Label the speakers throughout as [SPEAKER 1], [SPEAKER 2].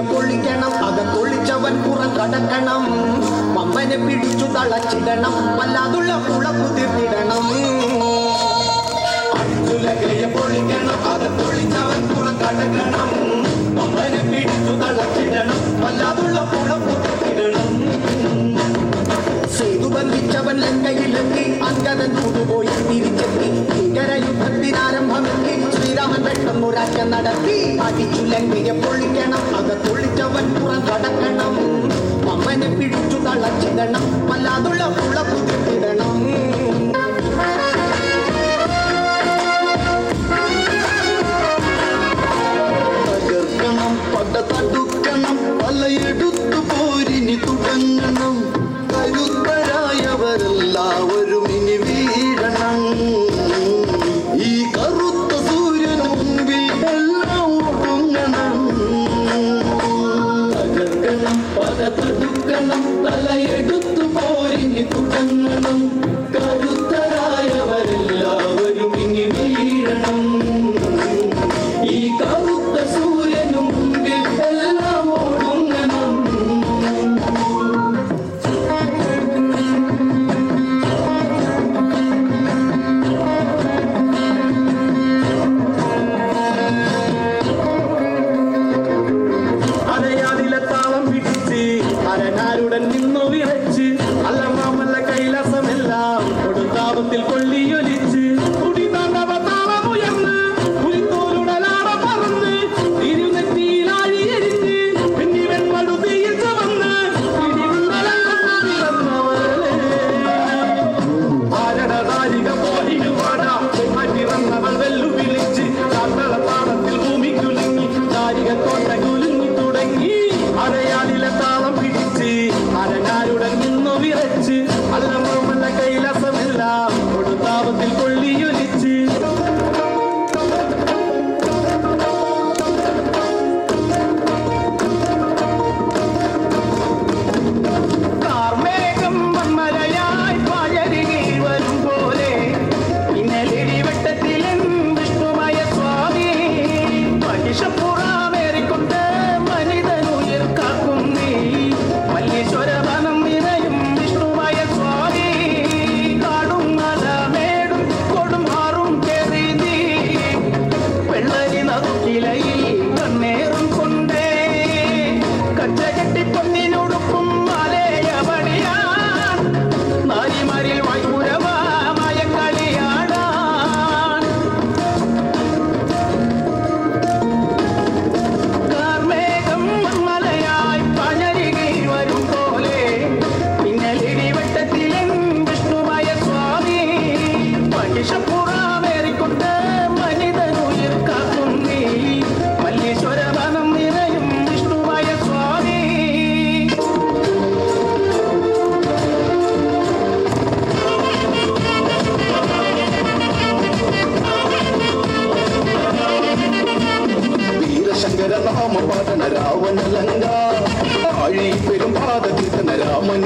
[SPEAKER 1] പൊള്ളിയെ പൊള്ളിക്കണം അകത്തൊളിച്ചവൻ പുറം കടക്കണം. പമ്പനെ പിടിച്ചു തളച്ചിടണം വല്ലാതുള്ള പുള കുതിർത്തിടണം
[SPEAKER 2] അടുത്തുലകയെ പൊള്ളിക്കണം അകത്തൊളിച്ചവൻ പുറം കടക്കണം. പമ്പനെ പിടിച്ചു തളച്ചിടണം വല്ലാതുള്ള പുള
[SPEAKER 1] കാറ്റ നടത്തി അടിച്ചു ലങ്കിയെ പൊളിക്കണം അകത്തൊളിച്ചവൻ പുറം കടക്കണം. അമ്മനെ പിടിച്ചു തളച്ചിടണം വല്ലാതുള്ള പുള കുതിർത്തി
[SPEAKER 3] ഗരുഡൻ നിന്നു?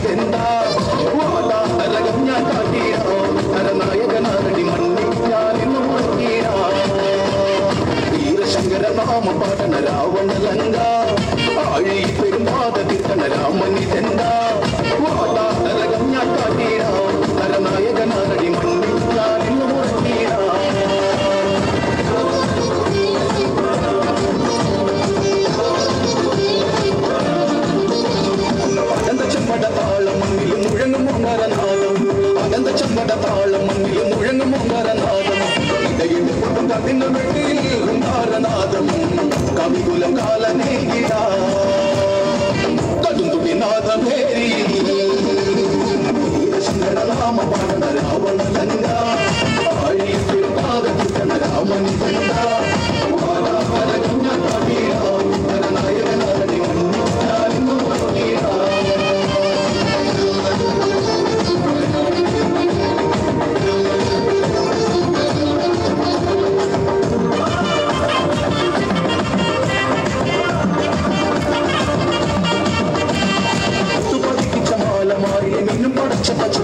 [SPEAKER 2] 된다. Chapa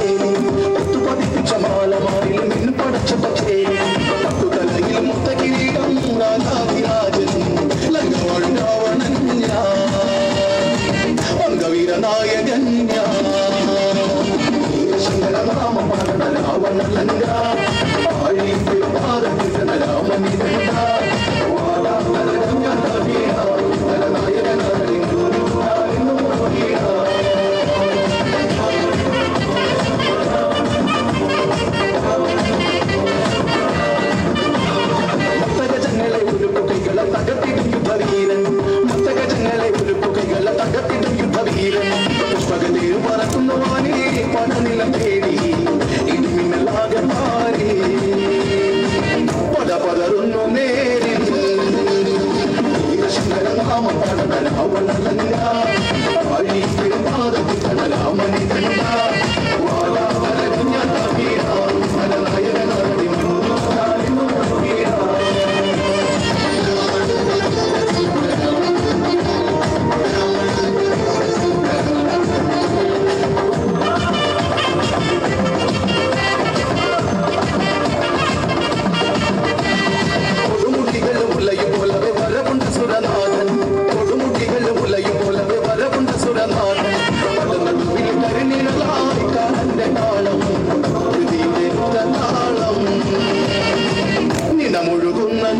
[SPEAKER 2] Lady.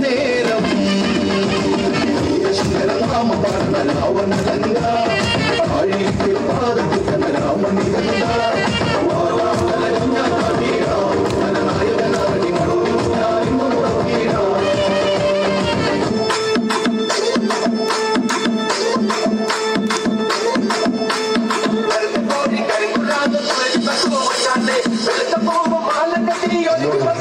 [SPEAKER 2] నేరం அவன் அழித்து பாதத்து கண்ணராமன் இருந்தார் Thank you.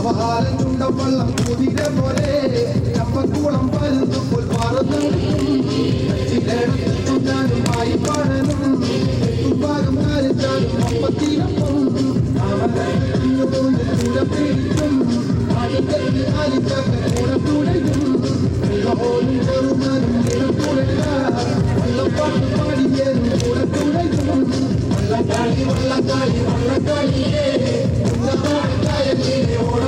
[SPEAKER 2] அவகாலம் கொண்ட பள்ளம் குதிர போலே நம்ம கூடம் பருந்து போல் பாரதம் இடத்துக்குண்டானும் வாய்ப்பாடனும் துப்பாகம் காரித்தாலும் அப்பத்திரப்பும் கூட பிடிக்கும் ஆயிரத்து ஆயிரத்தாக இந்த பாட்டு காயத்திலே ஓட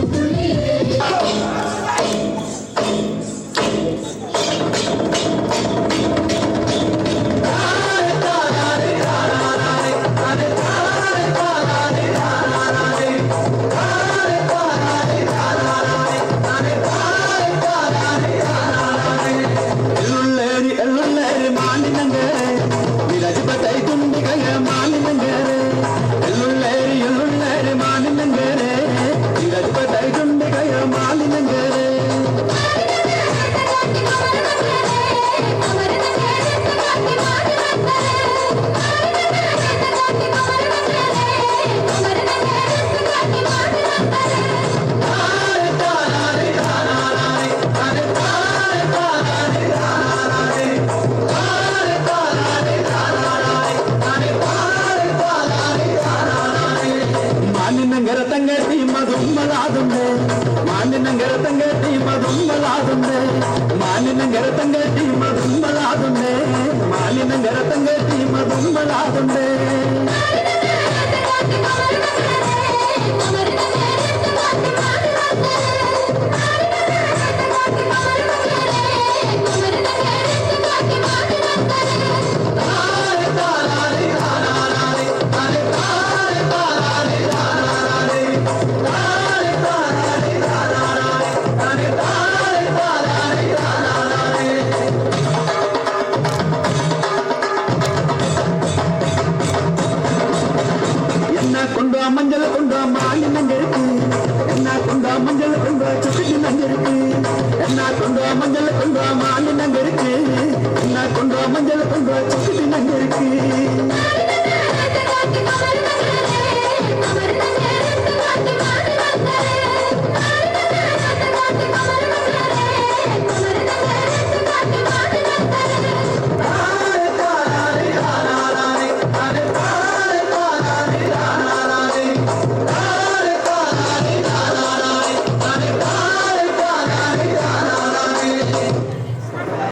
[SPEAKER 2] ராகம்